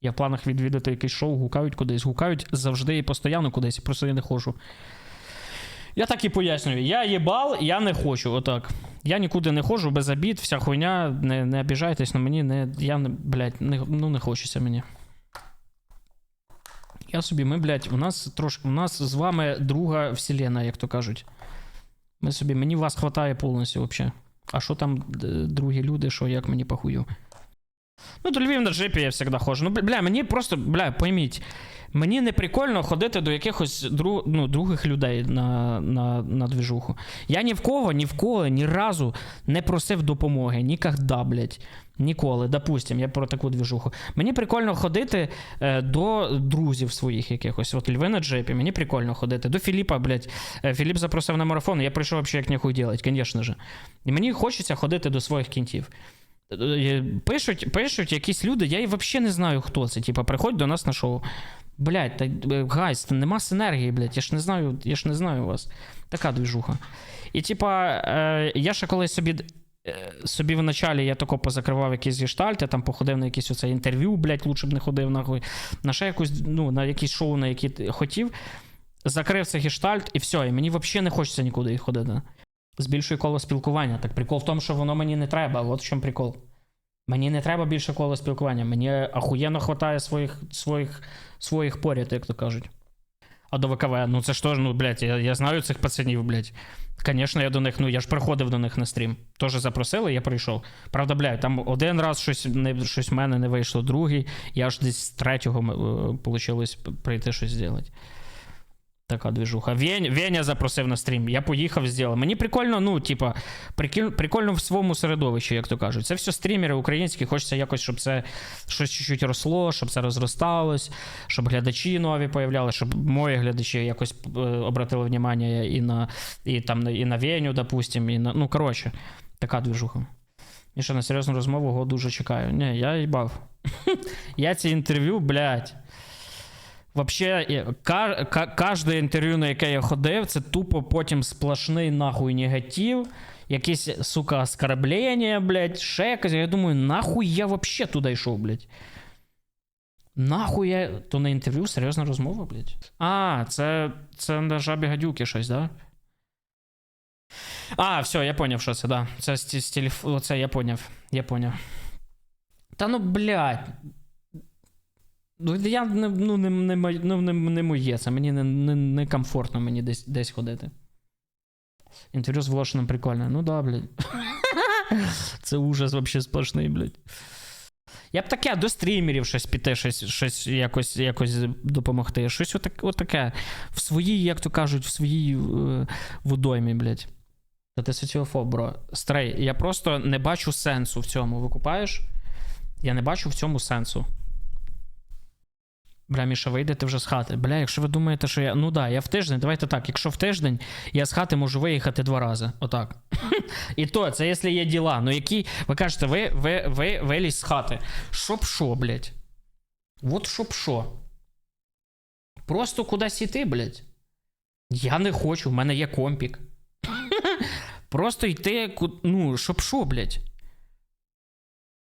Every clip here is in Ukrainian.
Я в планах відвідати якесь шоу, гукають кудись, гукають завжди і постійно кудись, просто я не ходжу. Я так і пояснюю. Я їбал, я не хочу. Отак. Я нікуди не ходжу без обід, вся хуйня, не, не обіжайтесь на мені, не, я не, блядь, не, ну не хочеться мені. Я собі, ми, блядь, у нас трошки, у нас з вами друга вселена, як то кажуть. Ми собі, мені вас хватає повністю взагалі. А що там другі люди, що як мені похую? Ну, до Львів на джипі я завжди ходжу. Ну, бля, мені просто, бля, пойміть, мені не прикольно ходити до якихось друг, ну, других людей на, на, на двіжуху. Я ні в кого, ні в кого, ні разу не просив допомоги. Нікогда, блядь. Ніколи, допустим, я про таку двіжуху. Мені прикольно ходити е, до друзів своїх якихось. От Льви на джипі, мені прикольно ходити. До Філіпа, блядь. Е, Філіп запросив на марафон, я прийшов взагалі як ніхуй делать, звісно ж. І мені хочеться ходити до своїх кінтів. Е, Пишуть, пишуть якісь люди, я взагалі не знаю, хто це. Типа, приходь до нас на шоу. Блять, та е, гайс, та нема синергії, блядь, я ж не знаю, я ж не знаю вас. Така двіжуха. І типа, е, я ще колись собі. е, Собі в началі я тако позакривав якісь гештальти, там походив на якісь оце інтерв'ю, блядь, лучше б не ходив нахуй. На ще якусь, ну, на якісь шоу, на які хотів. Закрив цей гештальт, і все, і мені взагалі не хочеться нікуди ходити. Збільшую коло спілкування. Так прикол в тому, що воно мені не треба. От в чому прикол. Мені не треба більше коло спілкування. Мені ахуєнно хватає своїх, своїх, своїх поряд, як то кажуть. А до ВКВ, ну це ж ну, блядь, я, я знаю цих пацанів, блядь. Звісно, я до них, ну я ж приходив до них на стрім. Теж запросили, я прийшов. Правда, блядь, там один раз щось, не, щось в мене не вийшло, другий. Я ж десь з третього вийшло прийти щось зробити. Така движуха. Вень, Веня запросив на стрім. Я поїхав, зробив. Мені прикольно, ну, типа, прикольно, в своєму середовищі, як то кажуть. Це все стрімери українські, хочеться якось, щоб це щось чуть-чуть росло, щоб це розросталось, щоб глядачі нові появляли, щоб мої глядачі якось е, обратили внимання і на, і, там, і на Веню, допустим, і на. Ну, коротше, така движуха. І що на серйозну розмову його дуже чекаю. Ні, я їбав. я ці інтерв'ю, блядь. Вообще, я- ка- ка- кожне інтерв'ю, на яке я ходив, це тупо потім сплошний нахуй негатив, якісь, сука, оскорблення, блядь, ще якось. Я думаю, нахуй я вообще туди йшов, блядь. Нахуй я. То не інтерв'ю, серйозна розмова, блядь. А, це, це на жабі гадюки щось, да? А, все, я поняв, що це, да. Це з, телефону. Оце я поняв. Я поняв. Та ну, блядь. Ну, я не, ну, не, не, ну, не, не моє це. Мені не, не, не комфортно мені десь, десь ходити. Інтерв'ю з Волошиним прикольне. Ну да, блядь. Це ужас вообще сплошний, блядь. Я б таке до стрімерів щось піти, щось, щось якось, якось допомогти. Щось отак, отаке. В своїй, як то кажуть, в своїй е, водоймі, блядь. Та ти соціофоб, бро. Стрей, я просто не бачу сенсу в цьому. Викупаєш? Я не бачу в цьому сенсу. Бля, Міша, вийдете вже з хати. Бля, якщо ви думаєте, що я. Ну да, я в тиждень, давайте так. Якщо в тиждень я з хати можу виїхати два рази. Отак. І то, це якщо є діла. Ну які. Ви кажете, ви, ви, ви вилізь з хати. Щоб що, блядь? От щоб що. Просто кудись іти, блядь. Я не хочу, в мене є компік. Просто йти, ну, щоб що, блядь.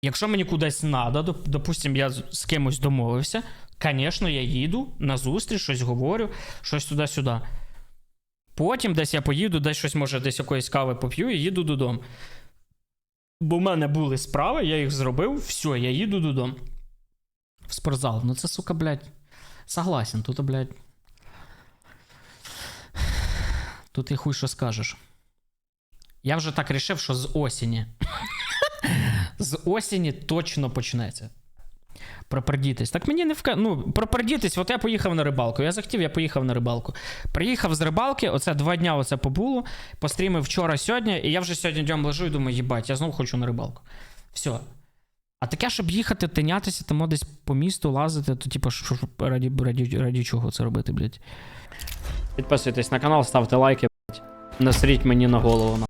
Якщо мені кудись треба, допустим, я з кимось домовився, звісно, я їду на зустріч, щось говорю, щось туди-сюди. Потім десь я поїду, десь щось, може, десь якоїсь кави поп'ю і їду додому. Бо в мене були справи, я їх зробив, все, я їду додому. В спортзал. Ну це, сука, блядь. Согласен, тут, блядь. Тут і хуй що скажеш. Я вже так рішив, що з осені. З осені точно почнеться. Пропердітись. Так мені не вка... Ну, пропердітись, от я поїхав на рибалку. Я захотів, я поїхав на рибалку. Приїхав з рибалки, оце два дня оце побуло. Пострімив вчора сьогодні, і я вже сьогодні днем лежу і думаю, їбать, я знову хочу на рибалку. Все. А таке, щоб їхати, тинятися, там десь по місту лазити, то типу, що, раді, раді, раді чого це робити, блядь. Підписуйтесь на канал, ставте лайки, блядь. Насріть мені на голову.